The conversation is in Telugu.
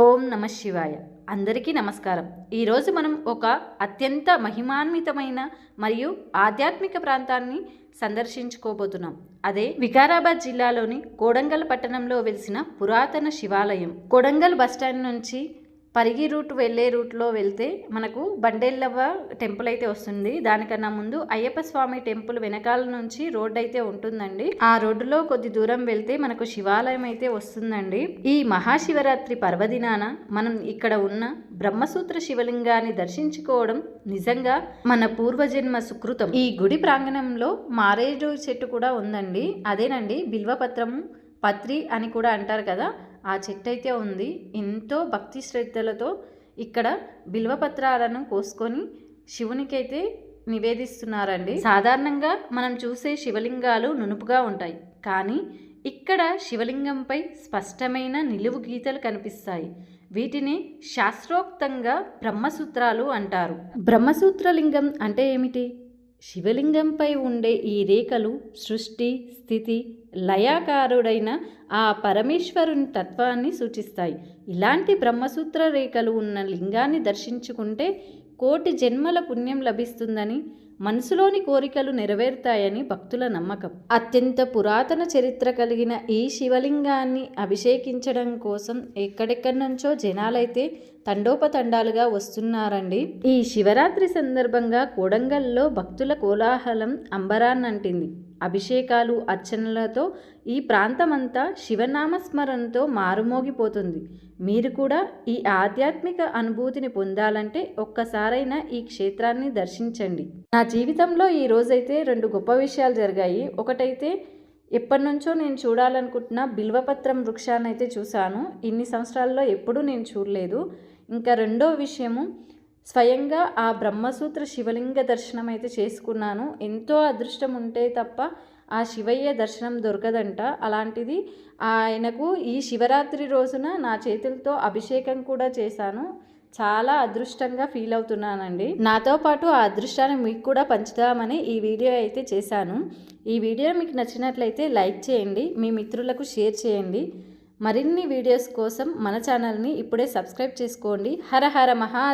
ఓం నమ శివాయ. అందరికీ నమస్కారం. ఈరోజు మనం ఒక అత్యంత మహిమాన్వితమైన మరియు ఆధ్యాత్మిక ప్రాంతాన్ని సందర్శించుకోబోతున్నాం. అదే వికారాబాద్ జిల్లాలోని కోడంగల్ పట్టణంలో వెలిసిన పురాతన శివాలయం. కోడంగల్ బస్టాండ్ నుంచి పరిగి రూట్ వెళ్ళే రూట్లో వెళ్తే మనకు బండేళ్ళవ్వ టెంపుల్ అయితే వస్తుంది. దానికన్నా ముందు అయ్యప్ప స్వామి టెంపుల్ వెనకాల నుంచి రోడ్ అయితే ఉంటుందండి. ఆ రోడ్డులో కొద్ది దూరం వెళ్తే మనకు శివాలయం అయితే వస్తుందండి. ఈ మహాశివరాత్రి పర్వదినాన మనం ఇక్కడ ఉన్న బ్రహ్మసూత్ర శివలింగాన్ని దర్శించుకోవడం నిజంగా మన పూర్వజన్మ సుకృతం. ఈ గుడి ప్రాంగణంలో మారేడు చెట్టు కూడా ఉందండి. అదేనండి బిల్వపత్రము పత్రి అని కూడా అంటారు కదా. ఆ చెట్టు అయితే ఉంది. ఎంతో భక్తి శ్రద్ధలతో ఇక్కడ బిల్వపత్రాలను కోసుకొని శివునికి అయితే నివేదిస్తున్నారండి. సాధారణంగా మనం చూసే శివలింగాలు నునుపుగా ఉంటాయి. కానీ ఇక్కడ శివలింగంపై స్పష్టమైన నిలువు గీతలు కనిపిస్తాయి. వీటిని శాస్త్రోక్తంగా బ్రహ్మసూత్రాలు అంటారు. బ్రహ్మసూత్రలింగం అంటే ఏమిటి? శివలింగంపై ఉండే ఈ రేఖలు సృష్టి స్థితి లయాకారుడైన ఆ పరమేశ్వరుని తత్వాన్ని సూచిస్తాయి. ఇలాంటి బ్రహ్మసూత్ర రేఖలు ఉన్న లింగాన్ని దర్శించుకుంటే కోటి జన్మల పుణ్యం లభిస్తుందని మనసులోని కోరికలు నెరవేరుతాయని భక్తుల నమ్మకం. అత్యంత పురాతన చరిత్ర కలిగిన ఈ శివలింగాన్ని అభిషేకించడం కోసం ఎక్కడెక్కడి నుంచో జనాలైతే తండోపతండాలుగా వస్తున్నారండి. ఈ శివరాత్రి సందర్భంగా కోడంగల్లో భక్తుల కోలాహలం అంబరాన్నంటింది. అభిషేకాలు అర్చనలతో ఈ ప్రాంతమంతా శివనామస్మరణతో మారుమోగిపోతుంది. మీరు కూడా ఈ ఆధ్యాత్మిక అనుభూతిని పొందాలంటే ఒక్కసారైనా ఈ క్షేత్రాన్ని దర్శించండి. నా జీవితంలో ఈ రోజైతే రెండు గొప్ప విషయాలు జరిగాయి. ఒకటైతే ఎప్పటి నుంచో నేను చూడాలనుకుంటున్న బిల్వపత్రం వృక్షాన్ని అయితే చూశాను. ఇన్ని సంవత్సరాల్లో ఎప్పుడూ నేను చూడలేదు. ఇంకా రెండో విషయము స్వయంగా ఆ బ్రహ్మసూత్ర శివలింగ దర్శనం అయితే చేసుకున్నాను. ఎంతో అదృష్టం ఉంటే తప్ప ఆ శివయ్య దర్శనం దొరకదంట. అలాంటిది ఆయనకు ఈ శివరాత్రి రోజున నా చేతులతో అభిషేకం కూడా చేశాను. చాలా అదృష్టంగా ఫీల్ అవుతున్నానండి. నాతో పాటు ఆ అదృష్టాన్ని మీకు కూడా పంచుదామని ఈ వీడియో అయితే చేశాను. ఈ వీడియో మీకు నచ్చినట్లయితే లైక్ చేయండి మీ మిత్రులకు షేర్ చేయండి. మరిన్ని వీడియోస్ కోసం మన ఛానల్ని ఇప్పుడే సబ్స్క్రైబ్ చేసుకోండి. హర హర మహా